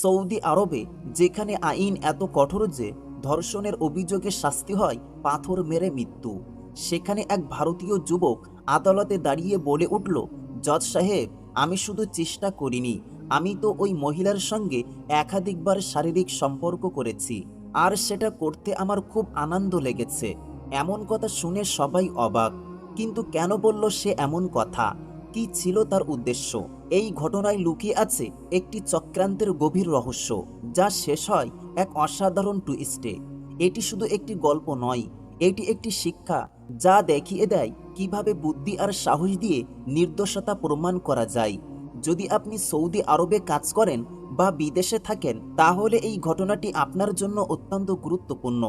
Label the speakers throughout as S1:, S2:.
S1: Saudi আরবে, যেখানে আইন এত কঠোর যে ধর্ষণের অভিযোগে শাস্তি হয় পাথর মেরে মৃত্যু। সেখানে এক ভারতীয় যুবক আদালতে দাঁড়িয়ে বলে উঠল, জজ সাহেব, আমি শুধু চেষ্টা করিনি। আমি তো ওই মহিলার সঙ্গে একাধিকবার শারীরিক সম্পর্ক করেছি। আর সেটা করতে আমার খুব আনন্দ লেগেছে। এমন কথা শুনে সবাই অবাক। কিন্তু কেন বলল সে এমন কথা? কি ছিল তার উদ্দেশ্য? এই ঘটনায় লুকিয়ে আছে একটি চক্রান্তের গভীর রহস্য, যা শেষ হয় এক অসাধারণ টুইস্টে এটি শুধু একটি গল্প নয়, এটি একটি শিক্ষা, যা দেখিয়ে দেয় কীভাবে বুদ্ধি আর সাহস দিয়ে নির্দোষতা প্রমাণ করা যায়। যদি আপনি সৌদি আরবে কাজ করেন বা বিদেশে থাকেন, তাহলে এই ঘটনাটি আপনার জন্য অত্যন্ত গুরুত্বপূর্ণ।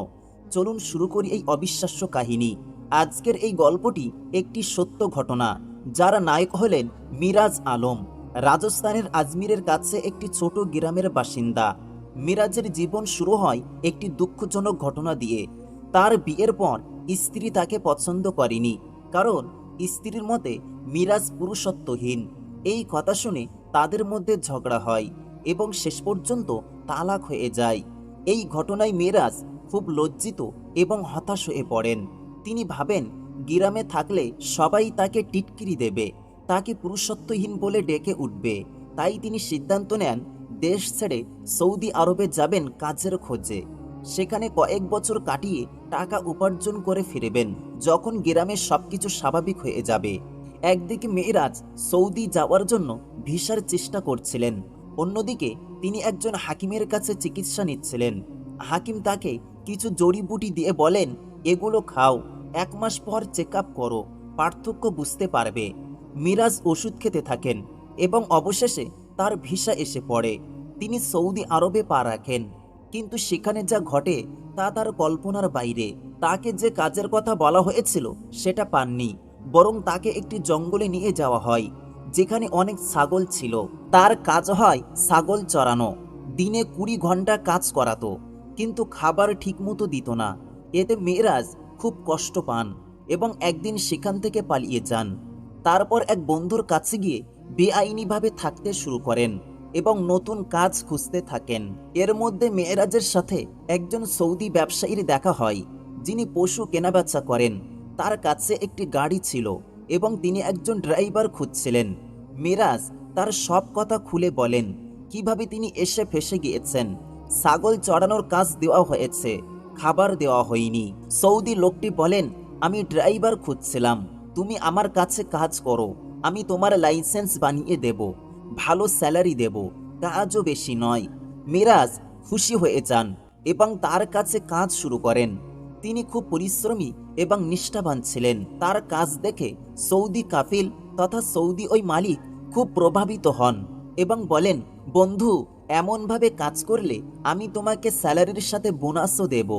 S1: চলুন শুরু করি এই অবিশ্বাস্য কাহিনী। আজকের এই গল্পটি একটি সত্য ঘটনা। যার নায়ক হলেন মিরাজ আলম। রাজস্থানের আজমিরের কাছে একটি ছোট গ্রামের বাসিন্দা। মিরাজের জীবন শুরু হয় একটি দুঃখজনক ঘটনা দিয়ে। তার বিয়ের পর স্ত্রী তাকে পছন্দ করেনি, কারণ স্ত্রীর মতে মিরাজ পুরুষত্বহীন। এই কথা শুনে তাদের মধ্যে ঝগড়া হয় এবং শেষ পর্যন্ত তালাক হয়ে যায়। এই ঘটনায় মিরাজ খুব লজ্জিত এবং হতাশ হয়ে পড়েন। তিনি ভাবেন গ্রামে থাকলে সবাই তাকে টিটকিরি দেবে, তাকে পুরুষত্বহীন বলে ডেকে উঠবে। তাই তিনি সিদ্ধান্ত নেন, দেশ ছেড়ে সৌদি আরবে যাবেন কাজের খোঁজে। সেখানে কয়েক বছর কাটিয়ে টাকা উপার্জন করে ফিরবেন, যখন গ্রামে সবকিছু স্বাভাবিক হয়ে যাবে। একদিকে মেয়েরাজ সৌদি যাওয়ার জন্য ভিসার চেষ্টা করছিলেন, অন্যদিকে তিনি একজন হাকিমের কাছে চিকিৎসা নিচ্ছিলেন। হাকিম তাকে কিছু জড়িবুটি দিয়ে বলেন, এগুলো খাও। এক মাস পর চেক আপ করো, পার্থক্য বুঝতে পারবে। মিরাজ ওষুধ খেতে থাকেন এবং অবশেষে তার ভিসা এসে পড়ে। তিনি সৌদি আরবে পা রাখেন, কিন্তু সেখানে যা ঘটে তা তার কল্পনার বাইরে। তাকে যে কাজের কথা বলা হয়েছিল, সেটা পাননি, বরং তাকে একটি জঙ্গলে নিয়ে যাওয়া হয়, যেখানে অনেক ছাগল ছিল। তার কাজ হয় ছাগল চড়ানো দিনে কুড়ি ঘণ্টা কাজ করাতো, কিন্তু খাবার ঠিকমতো দিত না। এতে মেয়েরাজ খুব কষ্ট পান এবং একদিন সেখান থেকে পালিয়ে যান। তারপর এক বন্ধুর কাছে গিয়ে বেআইনিভাবে থাকতে শুরু করেন এবং নতুন কাজ খুঁজতে থাকেন। এর মধ্যে মেয়েরাজের সাথে একজন সৌদি ব্যবসায়ীর দেখা হয়, যিনি পশু কেনাবেচা করেন। তার কাছে একটি গাড়ি ছিল এবং তিনি একজন ড্রাইভার খুঁজছিলেন। মিরাজ তার সব কথা খুলে বলেন, কীভাবে তিনি এসে ফেসে গিয়েছেন? ছাগল চড়ানোর কাজ দেওয়া হয়েছে। খাবার দেওয়া হয়নি। সৌদি লোকটি বলেন, আমি ড্রাইভার খুঁজছিলাম। তুমি আমার কাছে কাজ করো। আমি তোমার লাইসেন্স বানিয়ে দেব। ভালো স্যালারি দেব। কাজও বেশি নয়। মিরাজ, খুশি হয়ে যান এবং তার কাছে কাজ শুরু করেন। তিনি খুব পরিশ্রমী এবং নিষ্ঠাবান ছিলেন। তার কাজ দেখে সৌদি কাফিল তথা সৌদি ওই মালিক খুব প্রভাবিত হন এবং বলেন, বন্ধু এমনভাবে কাজ করলে আমি তোমাকে স্যালারির সাথে বোনাসও দেব।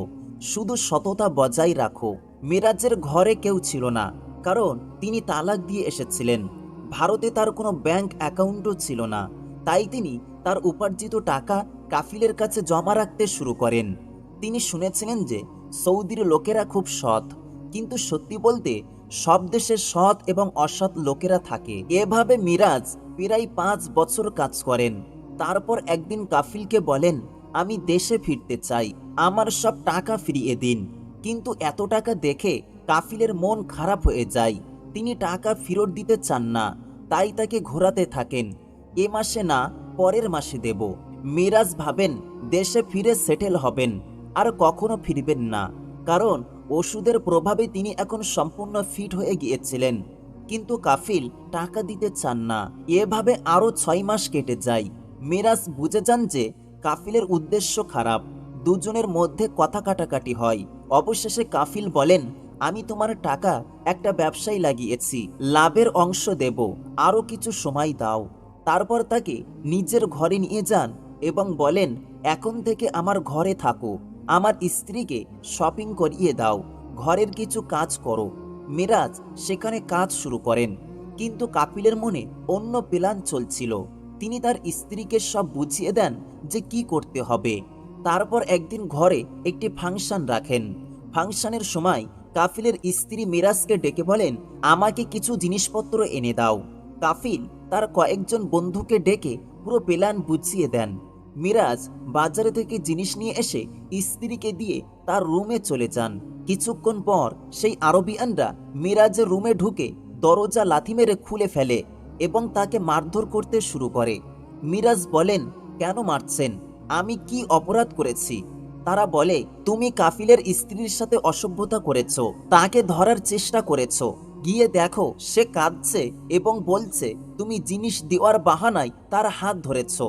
S1: শুধু সততা বজায় রাখো। মিরাজের ঘরে কেউ ছিল না, কারণ তিনি তালাক দিয়ে এসেছিলেন। ভারতে তার কোনো ব্যাংক অ্যাকাউন্টও ছিল না। তাই তিনি তার উপার্জিত টাকা কাফিলের কাছে জমা রাখতে শুরু করেন। তিনি শুনেছিলেন যে সৌদির লোকেরা খুব সৎ, কিন্তু সত্যি বলতে সব দেশে সৎ এবং অসৎ লোকেরা থাকে। এভাবে মিরাজ প্রায় পাঁচ বছর কাজ করেন। তারপর একদিন কাফিলকে বলেন, আমি দেশে ফিরতে চাই, আমার সব টাকা ফিরিয়ে দিন। কিন্তু এত টাকা দেখে কাফিলের মন খারাপ হয়ে যায়। তিনি টাকা ফেরত দিতে চান না, তাই তাকে ঘোরাতে থাকেন। এ মাসে না, পরের মাসে দেব। মিরাজ ভাবেন, দেশে ফিরে সেটেল হবেন, আর কখনো ফিরবেন না। কারণ ওষুধের প্রভাবে তিনি এখন সম্পূর্ণ ফিট হয়ে গিয়েছিলেন। কিন্তু কাফিল টাকা দিতে চান না। এভাবে আরও ছয় মাস কেটে যায়। মিরাজ বুঝে যান যে কাফিলের উদ্দেশ্য খারাপ। দুজনের মধ্যে কথা কাটাকাটি হয়। অবশেষে কাফিল বলেন, আমি তোমার টাকা, একটা ব্যবসায় লাগিয়েছি। লাভের অংশ দেব। আরও কিছু সময় দাও। তারপর তাকে নিজের ঘরে নিয়ে যান এবং বলেন, এখন থেকে আমার ঘরে থাকো। আমার স্ত্রীকে শপিং করিয়ে দাও। ঘরের কিছু কাজ করো। মিরাজ সেখানে কাজ শুরু করেন। কিন্তু কাপিলের মনে অন্য প্ল্যান চলছিল। তিনি তার স্ত্রীকে সব বুঝিয়ে দেন যে কি করতে হবে। তারপর একদিন ঘরে একটি ফাংশন রাখেন। ফাংশনের সময় কাফিলের স্ত্রী মিরাজকে ডেকে বলেন, আমাকে কিছু জিনিসপত্র এনে দাও। কাফিল তার কয়েকজন বন্ধুকে ডেকে পুরো প্ল্যান বুঝিয়ে দেন। মিরাজ বাজারে থেকে জিনিস নিয়ে এসে স্ত্রীকে দিয়ে তার রুমে চলে যান। কিছুক্ষণ পর সেই আরবিয়ানরা মিরাজের রুমে ঢুকে দরজা লাথি মেরে খুলে ফেলে। এবং তাকে মারধর করতে শুরু করে। মিরাজ বলেন, কেন মারছেন? আমি কি অপরাধ করেছি? তারা বলে, তুমি কাফিলের স্ত্রীর সাথে অসভ্যতা করেছ, তাকে ধরার চেষ্টা করেছ। গিয়ে দেখো, সে কাঁদছে এবং বলছে, তুমি জিনিস দেওয়ার বাহানায় তার হাত ধরেছ।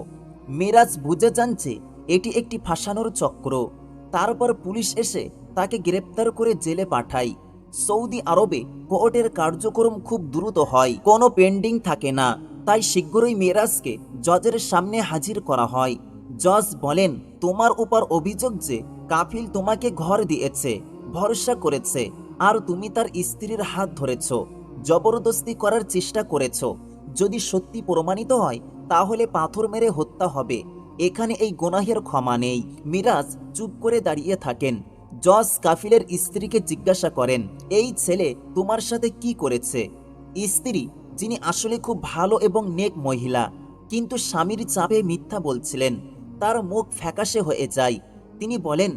S1: মিরাজ বুঝে জানছে এটি একটি ফাঁসানোর চক্র। তারপর পুলিশ এসে তাকে গ্রেপ্তার করে জেলে পাঠায়। সৌদি আরবে কোর্টের কার্যক্রম খুব দ্রুত হয়, কোনো পেন্ডিং থাকে না। তাই শীঘ্রই মেরাজকে জজের সামনে হাজির করা হয়। জজ বলেন, তোমার উপর অভিযোগ যে কাফিল তোমাকে ঘর দিয়েছে, ভরসা করেছে, আর তুমি তার স্ত্রীর হাত ধরেছ, জবরদস্তি করার চেষ্টা করেছ। যদি সত্যি প্রমাণিত হয়, তাহলে পাথর মেরে হত্যা হবে। এখানে এই গোনাহের ক্ষমা নেই। মিরাজ চুপ করে দাঁড়িয়ে থাকেন। জজ কাফিলের স্ত্রীকে জিজ্ঞাসা করেন, এই ছেলে তোমার সাথে কি করেছে? স্ত্রী, যিনি আসলে খুব ভালো এবং নেক মহিলা, কিন্তু স্বামীর চাপে মিথ্যা বলছিলেন, তার মুখ ফ্যাকাশে হয়ে যায়। তিনি বলেন,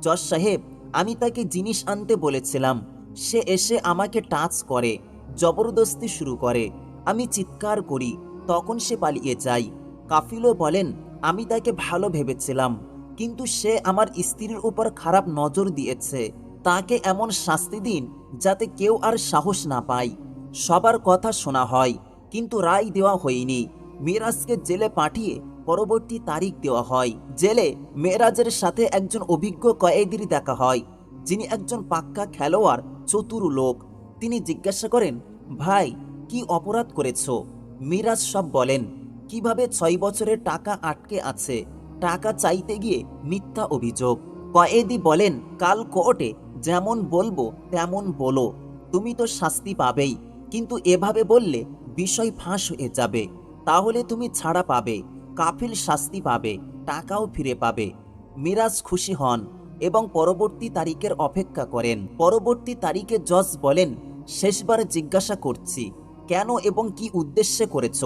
S1: জজ সাহেব, আমি তাকে জিনিস আনতে বলেছিলাম। সে এসে আমাকে টাচ করে, জবরদস্তি শুরু করে। আমি চিৎকার করি, তখন সে পালিয়ে যায়। কাফিলও বলেন, আমি তাকে ভালো ভেবেছিলাম। কিন্তু সে আমার স্ত্রীর উপর খারাপ নজর দিয়েছে। তাকে এমন শাস্তি দিন যাতে কেউ আর সাহস না পায়। সবার কথা শোনা হয়, কিন্তু রায় দেওয়া হয়নি। মিরাজকে জেলে পাঠিয়ে পরবর্তী তারিখ দেওয়া হয়। জেলে মেয়েরাজের সাথে একজন অভিজ্ঞ কয়েদির দেখা হয়, যিনি একজন পাক্কা খেলোয়াড়, চতুর লোক। তিনি জিজ্ঞাসা করেন, ভাই, কি অপরাধ করেছ? মিরাজ সব বলেন, কীভাবে ছয় বছরের টাকা আটকে আছে? টাকা চাইতে গিয়ে মিথ্যা অভিযোগ। কয়েদি বলেন, কাল কোর্টে যেমন বলব, তেমন বলো। তুমি তো শাস্তি পাবেই। কিন্তু এভাবে বললে বিষয় ফাঁস হয়ে যাবে। তাহলে তুমি ছাড়া পাবে। কাফিল শাস্তি পাবে। টাকাও ফিরে পাবে। মিরাজ খুশি হন এবং পরবর্তী তারিখের অপেক্ষা করেন। পরবর্তী তারিখে জজ বলেন, শেষবার জিজ্ঞাসা করছি, কেন এবং কি উদ্দেশ্যে করেছ?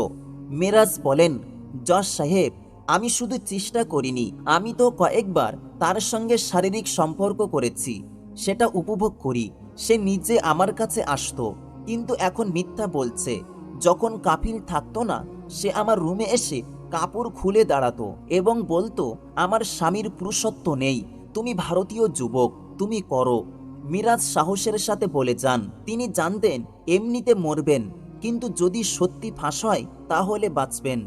S1: মিরাজ বলেন, জজ সাহেব আমি শুধু চেষ্টা করিনি, আমি তো কয়েকবার তার সঙ্গে শারীরিক সম্পর্ক করেছি, সেটা উপভোগ করি, সে নিজে আমার কাছে আসতো, কিন্তু এখন মিথ্যা বলছে, যখন কাফিল থাকতো না, সে আমার রুমে এসে কাপড় খুলে দাঁড়াতো এবং বলতো, আমার স্বামীর পুরুষত্ব নেই, তুমি ভারতীয় যুবক, তুমি করো। মিরাজ সাহসের সাথে বলে যান, তিনি জানতেন, এমনিতে মরবেন, কিন্তু যদি সত্যি ফাঁস হয়, তাহলে বাঁচবেন।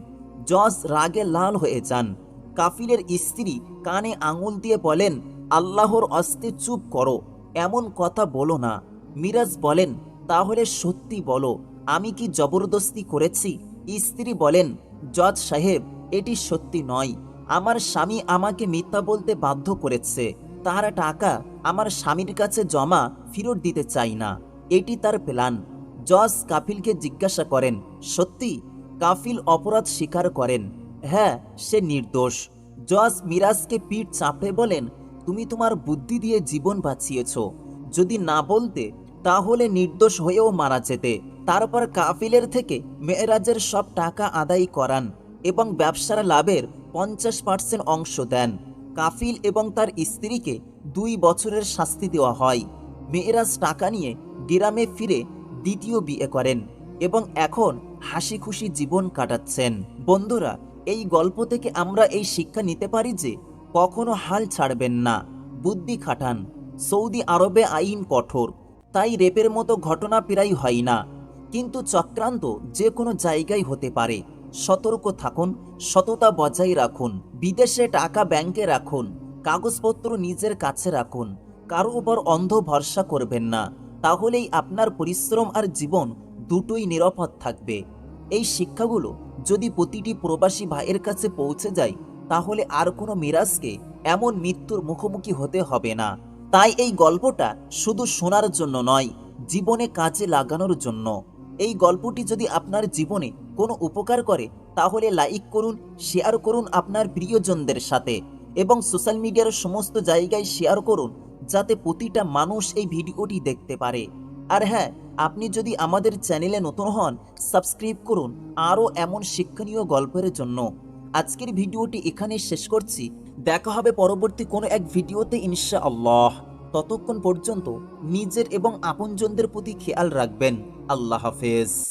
S1: জজ রাগে লাল হয়ে যান। কাফিলের স্ত্রী কানে আঙুল দিয়ে বলেন, আল্লাহর অস্তে চুপ করো, এমন কথা বলো না। মিরাজ বলেন, তাহলে সত্যি বলো, আমি কি জবরদস্তি করেছি? স্ত্রী বলেন, জজ সাহেব, এটি সত্যি নয়। আমার স্বামী আমাকে মিথ্যা বলতে বাধ্য করেছে। তার টাকা আমার স্বামীর কাছে জমা ফেরত দিতে চাই না। এটি তার প্ল্যান। জজ কাফিলকে জিজ্ঞাসা করেন, সত্যি? কাফিল অপরাধ স্বীকার করেন। হ্যাঁ সে নির্দোষ। জজ মিরাজকে পিঠ চাপড়ে বলেন, তুমি তোমার বুদ্ধি দিয়ে জীবন বাঁচিয়েছ। যদি না বলতে, তাহলে নির্দোষ হয়েও মারা যেতে। তারপর কাফিলের থেকে মেয়েরাজের সব টাকা আদায় করান এবং ব্যবসার লাভের পঞ্চাশ পার্সেন্ট অংশ দেন। কাফিল এবং তার স্ত্রীকে দুই বছরের শাস্তি দেওয়া হয়। মেয়েরাজ টাকা নিয়ে গ্রামে ফিরে দ্বিতীয় বিয়ে করেন। এবং এখন হাসি খুশি জীবন কাটাচ্ছেন। বন্ধুরা, এই গল্প থেকে আমরা এই শিক্ষা নিতে পারি যে কখনো হাল ছাড়বেন না। বুদ্ধি খাটান। সৌদি আরবে আইন কঠোর। তাই রেপের মতো ঘটনা প্রায় হয় না। কিন্তু চক্রান্ত যে কোনো জায়গায় হতে পারে। সতর্ক থাকুন, সততা বজায় রাখুন, বিদেশে টাকা ব্যাংকে রাখুন, কাগজপত্র নিজের কাছে রাখুন, কারও উপর অন্ধ ভরসা করবেন না। তাহলেই আপনার পরিশ্রম আর জীবন দুটোই নিরাপদ থাকবে। এই শিক্ষাগুলো যদি প্রতিটি প্রবাসী ভাইয়ের কাছে পৌঁছে যায়, তাহলে আর কোনো মিরাজকে এমন মৃত্যুর মুখোমুখি হতে হবে না। তাই এই গল্পটা শুধু শোনার জন্য নয়, জীবনে কাজে লাগানোর জন্য। এই গল্পটি যদি আপনার জীবনে কোনো উপকার করে, তাহলে লাইক করুন, শেয়ার করুন আপনার প্রিয়জনদের সাথে এবং সোশ্যাল মিডিয়ার সমস্ত জায়গায় শেয়ার করুন, যাতে প্রতিটা মানুষ এই ভিডিওটি দেখতে পারে। আর হ্যাঁ আপনি যদি আমাদের চ্যানেলে নতুন হন, সাবস্ক্রাইব করুন আরও এমন শিক্ষণীয় গল্পের জন্য। আজকের ভিডিওটি এখানে শেষ করছি। দেখা হবে পরবর্তী কোনো এক ভিডিওতে ইনশা আল্লাহ ততক্ষণ পর্যন্ত নিজের এবং আপনজনদের প্রতি খেয়াল রাখবেন। আল্লাহ হাফেজ।